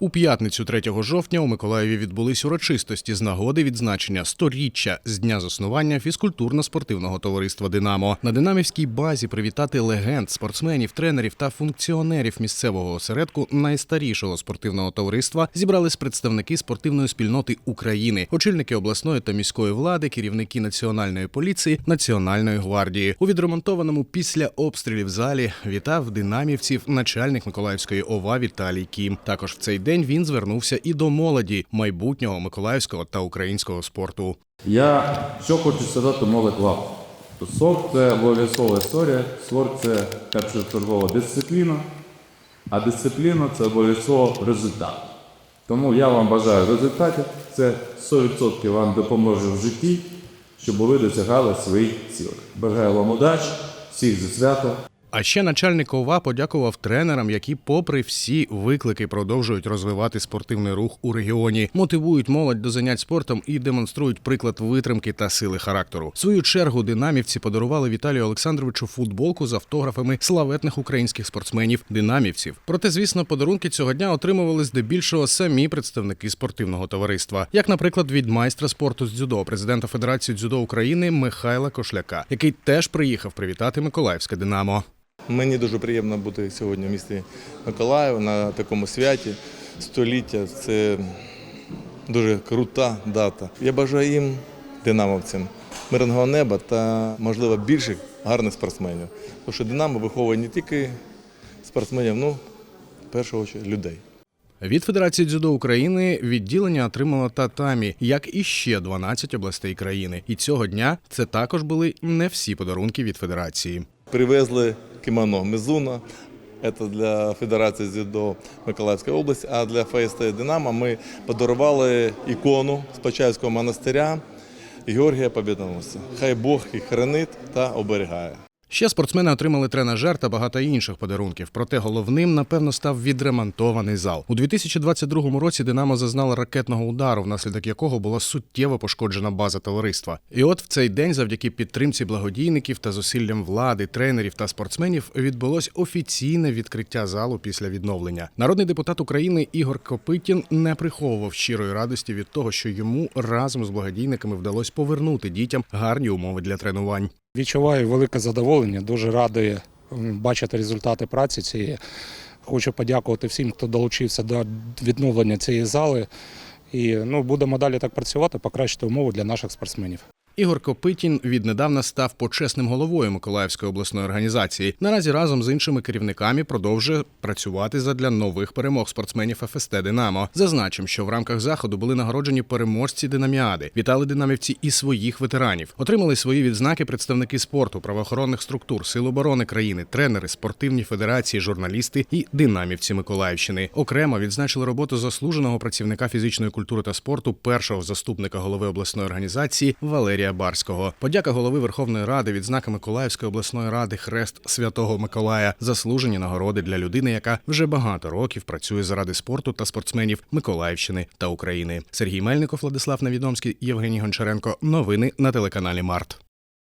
У п'ятницю 3 жовтня у Миколаєві відбулись урочистості з нагоди відзначення сторіччя з дня заснування фізкультурно-спортивного товариства Динамо. На динамівській базі привітати легенд, спортсменів, тренерів та функціонерів місцевого осередку найстарішого спортивного товариства зібрались представники спортивної спільноти України, очільники обласної та міської влади, керівники національної поліції, національної гвардії. У відремонтованому після обстрілів залі вітав динамівців начальник Миколаївської ОВА Віталій Кім. Також в цей день він звернувся і до молоді майбутнього миколаївського та українського спорту. Я що хочу сказати молодь вам. Спорт це обов'язкова історія, спорт це першочергова дисципліна, а дисципліна це обов'язково результат. Тому я вам бажаю результатів, це 100% вам допоможе в житті, щоб ви досягали своїх цілей. Бажаю вам удачі, всіх зі свята. А ще начальник ОВА подякував тренерам, які, попри всі виклики, продовжують розвивати спортивний рух у регіоні, мотивують молодь до занять спортом і демонструють приклад витримки та сили характеру. В свою чергу динамівці подарували Віталію Олександровичу футболку з автографами славетних українських спортсменів динамівців. Проте, звісно, подарунки цього дня отримували здебільшого самі представники спортивного товариства, як, наприклад, від майстра спорту з дзюдо, президента Федерації дзюдо України Михайла Кошляка, який теж приїхав привітати Миколаївське Динамо. Мені дуже приємно бути сьогодні в місті Миколаїв на такому святі століття. Це дуже крута дата. Я бажаю їм, динамовцям, мирного неба та, можливо, більших гарних спортсменів. Тому що Динамо виховує не тільки спортсменів, ну, в першу чергу, людей. Від Федерації дзюдо України відділення отримало татамі, як і ще 12 областей країни. І цього дня це також були не всі подарунки від федерації. Привезли кімоно Мизуна. Це для Федерації дзюдо Миколаївської області, а для ФСТ Динамо ми подарували ікону з Почаївського монастиря Георгія Побєдоносця. Хай Бог їх хранить та оберігає. Ще спортсмени отримали тренажер та багато інших подарунків. Проте головним, напевно, став відремонтований зал. У 2022 році Динамо зазнало ракетного удару, внаслідок якого була суттєво пошкоджена база товариства. І от в цей день, завдяки підтримці благодійників та зусиллям влади, тренерів та спортсменів, відбулось офіційне відкриття залу після відновлення. Народний депутат України Ігор Копитін не приховував щирої радості від того, що йому разом з благодійниками вдалося повернути дітям гарні умови для тренувань. Відчуваю велике задоволення, дуже радий бачити результати праці цієї. Хочу подякувати всім, хто долучився до відновлення цієї зали. І ну, будемо далі так працювати, покращити умови для наших спортсменів. Ігор Копитін віднедавна став почесним головою Миколаївської обласної організації. Наразі разом з іншими керівниками продовжує працювати задля нових перемог спортсменів ФСТ Динамо. Зазначимо, що в рамках заходу були нагороджені переможці динаміади. Вітали динамівці і своїх ветеранів. Отримали свої відзнаки представники спорту, правоохоронних структур, сил оборони країни, тренери, спортивні федерації, журналісти і динамівці Миколаївщини. Окремо відзначили роботу заслуженого працівника фізичної культури та спорту, першого заступника голови обласної організації Валерія Барського. Подяка голови Верховної Ради, відзнака Миколаївської обласної ради, хрест Святого Миколая, заслужені нагороди для людини, яка вже багато років працює заради спорту та спортсменів Миколаївщини та України. Сергій Мельников, Владислав Навідомський, Євгеній Гончаренко. Новини на телеканалі Март.